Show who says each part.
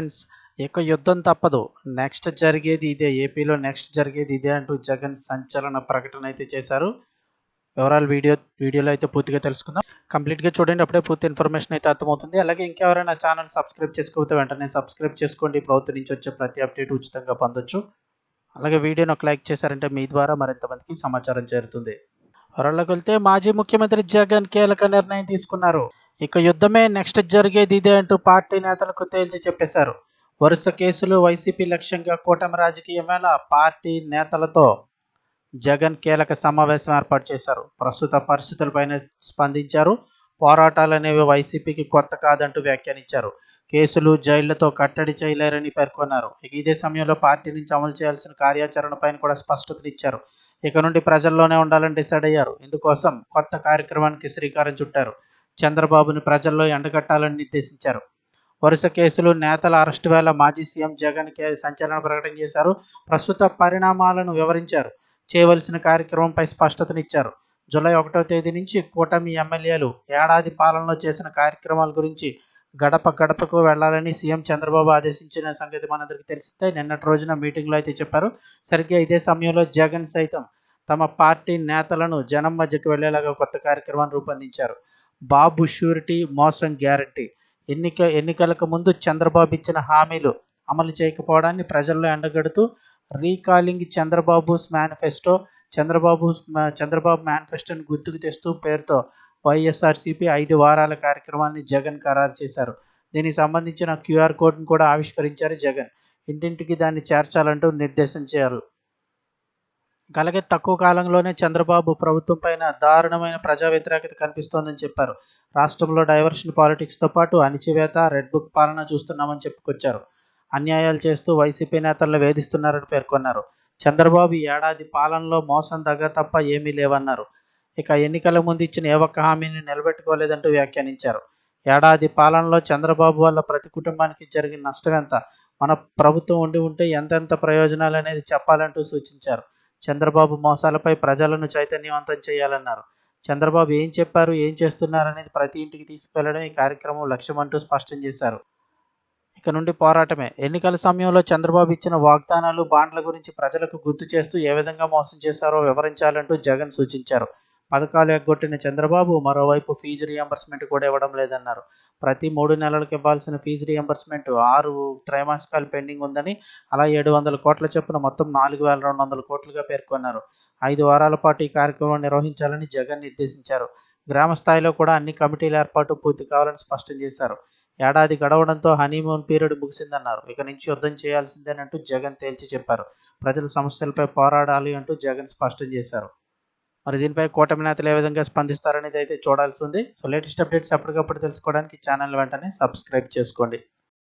Speaker 1: Friends ఇక యుద్ధం తప్పదు. నెక్స్ట్ జరిగేది ఇదే. ఏపీలో నెక్స్ట్ జరిగేది ఇదే అంటూ జగన్ సంచలన ప్రకటన అయితే చేశారు. వివరాలు వీడియో వీడియోలో అయితే పూర్తిగా తెలుసుకుందాం. కంప్లీట్గా చూడండి అప్పుడే పూర్తి ఇన్ఫర్మేషన్ అయితే అర్థమవుతుంది. అలాగే ఇంకెవరైనా ఛానల్ సబ్స్క్రైబ్ చేసుకోకపోతే వెంటనే సబ్స్క్రైబ్ చేసుకోండి. ప్రభుత్వం నుంచి వచ్చే ప్రతి అప్డేట్ ఉచితంగా పొందొచ్చు. అలాగే వీడియోని ఒక లైక్ చేశారంటే మీ ద్వారా మరింత మందికి సమాచారం చేరుతుంది. వివరాల్లోకి వెళ్తే మాజీ ముఖ్యమంత్రి జగన్ కీలక నిర్ణయం తీసుకున్నారు. ఇక యుద్ధమే నెక్స్ట్ జరిగేది ఇదే అంటూ పార్టీ నేతలకు తేల్చి చెప్పేశారు. వరుస కేసులు వైసీపీ లక్ష్యంగా కూటమి రాజకీయం వేళ పార్టీ నేతలతో జగన్ కీలక సమావేశం ఏర్పాటు చేశారు. ప్రస్తుత పరిస్థితులపైన స్పందించారు. పోరాటాలు అనేవి వైసీపీకి కొత్త కాదంటూ వ్యాఖ్యానించారు. కేసులు జైళ్ళతో కట్టడి చేయలేరని పేర్కొన్నారు. ఇక ఇదే సమయంలో పార్టీ నుంచి అమలు చేయాల్సిన కార్యాచరణ పైన కూడా స్పష్టతనిచ్చారు ఇక నుండి ప్రజల్లోనే ఉండాలని డిసైడ్ అయ్యారు. ఇందుకోసం కొత్త కార్యక్రమానికి శ్రీకారం చుట్టారు. చంద్రబాబును ప్రజల్లో ఎండగట్టాలని నిర్దేశించారు. వరుస కేసులు నేతల అరెస్టు వేళ మాజీ సీఎం జగన్ సంచలన ప్రకటన చేశారు. ప్రస్తుత పరిణామాలను వివరించారు. చేయవలసిన కార్యక్రమంపై స్పష్టతనిచ్చారు. జూలై ఒకటో తేదీ నుంచి కూటమి ఎమ్మెల్యేలు ఏడాది పాలనలో చేసిన కార్యక్రమాల గురించి గడప గడపకు వెళ్ళాలని సీఎం చంద్రబాబు ఆదేశించిన సంగతి మనందరికీ తెలిస్తే నిన్నటి రోజున మీటింగ్లో అయితే చెప్పారు. సరిగ్గా ఇదే సమయంలో జగన్ సైతం తమ పార్టీ నేతలను జనం మధ్యకు వెళ్ళేలాగా కొత్త కార్యక్రమాన్ని రూపొందించారు. బాబు షూరిటీ మోసం గ్యారంటీ. ఎన్నిక ఎన్నికలకు ముందు చంద్రబాబు ఇచ్చిన హామీలు అమలు చేయకపోవడాన్ని ప్రజల్లో ఎండగడుతూ రీకాలింగ్ చంద్రబాబుస్ మేనిఫెస్టో చంద్రబాబు చంద్రబాబు మేనిఫెస్టోని గుర్తుకు తెస్తూ పేరుతో వైఎస్ఆర్సీపీ ఐదు వారాల కార్యక్రమాన్ని జగన్ ఖరారు చేశారు. దీనికి సంబంధించిన క్యూఆర్ కోడ్ను కూడా ఆవిష్కరించారు జగన్. ఇంటింటికి దాన్ని చేర్చాలంటూ నిర్దేశించారు అలాగే తక్కువ కాలంలోనే చంద్రబాబు ప్రభుత్వం పైన దారుణమైన ప్రజా వ్యతిరేకత కనిపిస్తోందని చెప్పారు. రాష్ట్రంలో డైవర్షన్ పాలిటిక్స్తో పాటు అణిచివేత రెడ్ బుక్ పాలన చూస్తున్నామని చెప్పుకొచ్చారు. అన్యాయాలు చేస్తూ వైసీపీ నేతలను వేధిస్తున్నారని పేర్కొన్నారు. చంద్రబాబు ఏడాది పాలనలో మోసం దగ్గ తప్ప ఏమీ లేవన్నారు. ఇక ఎన్నికల ముందు ఇచ్చిన ఏ ఒక్క హామీని నిలబెట్టుకోలేదంటూ వ్యాఖ్యానించారు. ఏడాది పాలనలో చంద్రబాబు వల్ల ప్రతి కుటుంబానికి జరిగిన నష్టం ఎంత? మన ప్రభుత్వం ఉండి ఉంటే ఎంతెంత ప్రయోజనాలు అనేది చెప్పాలంటూ సూచించారు. చంద్రబాబు మోసాలపై ప్రజలను చైతన్యవంతం చేయాలన్నారు. చంద్రబాబు ఏం చెప్పారు ఏం చేస్తున్నారు అనేది ప్రతి ఇంటికి తీసుకువెళ్ళడం ఈ కార్యక్రమం లక్ష్యమంటూ స్పష్టం చేశారు. ఇక నుండి పోరాటమే. ఎన్నికల సమయంలో చంద్రబాబు ఇచ్చిన వాగ్దానాలు బాండ్ల గురించి ప్రజలకు గుర్తు చేస్తూ ఏ విధంగా మోసం చేశారో వివరించాలంటూ జగన్ సూచించారు. పథకాలు ఎగ్గొట్టిన చంద్రబాబు మరోవైపు ఫీజు రియంబర్స్మెంట్ కూడా ఇవ్వడం లేదన్నారు. ప్రతి మూడు నెలలకు ఇవ్వాల్సిన ఫీజు రియంబర్స్మెంట్ ఆరు త్రైమాసికాలు పెండింగ్ ఉందని అలా ఏడు వందల కోట్ల చొప్పున మొత్తం నాలుగు వేల రెండు వందల కోట్లుగా పేర్కొన్నారు. ఐదు వారాల పాటు ఈ కార్యక్రమం నిర్వహించాలని జగన్ నిర్దేశించారు. గ్రామ స్థాయిలో కూడా అన్ని కమిటీల ఏర్పాటు పూర్తి కావాలని స్పష్టం చేశారు. ఏడాది గడవడంతో హనీమూన్ పీరియడ్ ముగిసిందన్నారు. ఇక నుంచి యుద్ధం చేయాల్సిందేనంటూ జగన్ తేల్చి చెప్పారు. ప్రజల సమస్యలపై పోరాడాలి అంటూ జగన్ స్పష్టం చేశారు. మరి దీనిపై కూటమి నేతలు ఏ విధంగా స్పందిస్తారనేది అయితే చూడాల్సి ఉంది. సో లేటెస్ట్ అప్డేట్స్ అప్పటికప్పుడు తెలుసుకోవడానికి ఛానల్ వెంటనే సబ్స్క్రైబ్ చేసుకోండి.